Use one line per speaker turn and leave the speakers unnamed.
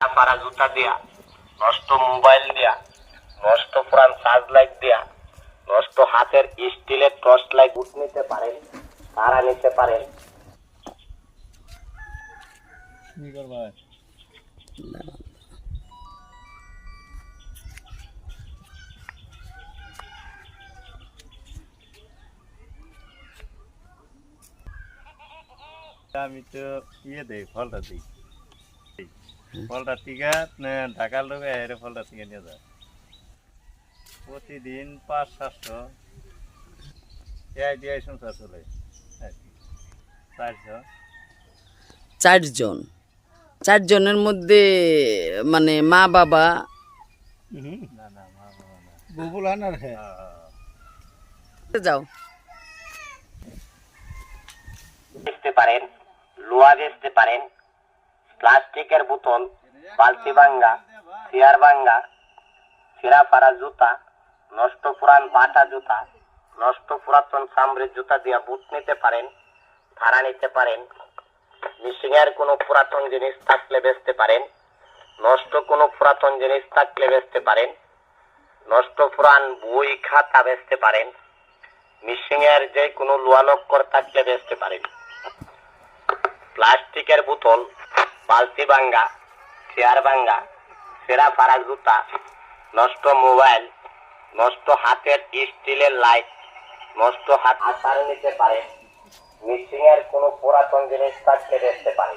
পারা জুতা দিয়া, নষ্ট মোবাইল দিয়া, নষ্ট পুরান চার্জ লাইট দিয়া, নষ্ট হাতের স্টিলের টর্চ লাইট বুট নিতে পারেন, তারা নিতে পারেন।
আমি তো ইয়ে দেই, ফলটা দিই। ফলটা টিকা ঢাকার লোক এর ফলটা টিকা নিয়ে যায় প্রতিদিন পাঁচ সাতশো এই দিয়ে সংসার চলে চারশো।
চারজন। চারজনের মধ্যে মানে মা বাবা?
না না মা বাবা না।
বুবুল আনার হ্যাঁ।
হ্যাঁ,
যাও।
বেচতে পারেন লোহা বেচতে পারেন প্লাস্টিকের বোতল, বালতি ভাঙ্গা, চেয়ার ভাঙ্গা ছেঁড়া ফাড়া জুতা, নষ্ট পুরান বাটা জুতা, নষ্ট পুরাতন চামড়ের জুতা দিয়া বুট নিতে পারেন, ভাড়া নিতে পারেন মিশিং এর কোনো পুরাতন জিনিস থাকলে বেচতে পারেন, নষ্ট কোনো পুরাতন জিনিস থাকলে বেচতে পারেন, নষ্ট পুরান বই, খাতা বেচতে পারেন মিশিং এর যে কোনো লোয়ালক্কর থাকলে বেচতে পারেন। প্লাস্টিকের বোতল বালতি ভাঙ্গা, চেয়ার ভাঙ্গা, সেরা ফারাক জুতা, নষ্ট মোবাইল, নষ্ট হাতের স্টিলের লাইট, নষ্ট হাত আসার নিতে পারে। মিশিং এর কোনো পুরাতন জিনিস থাকতে দেখতে পারে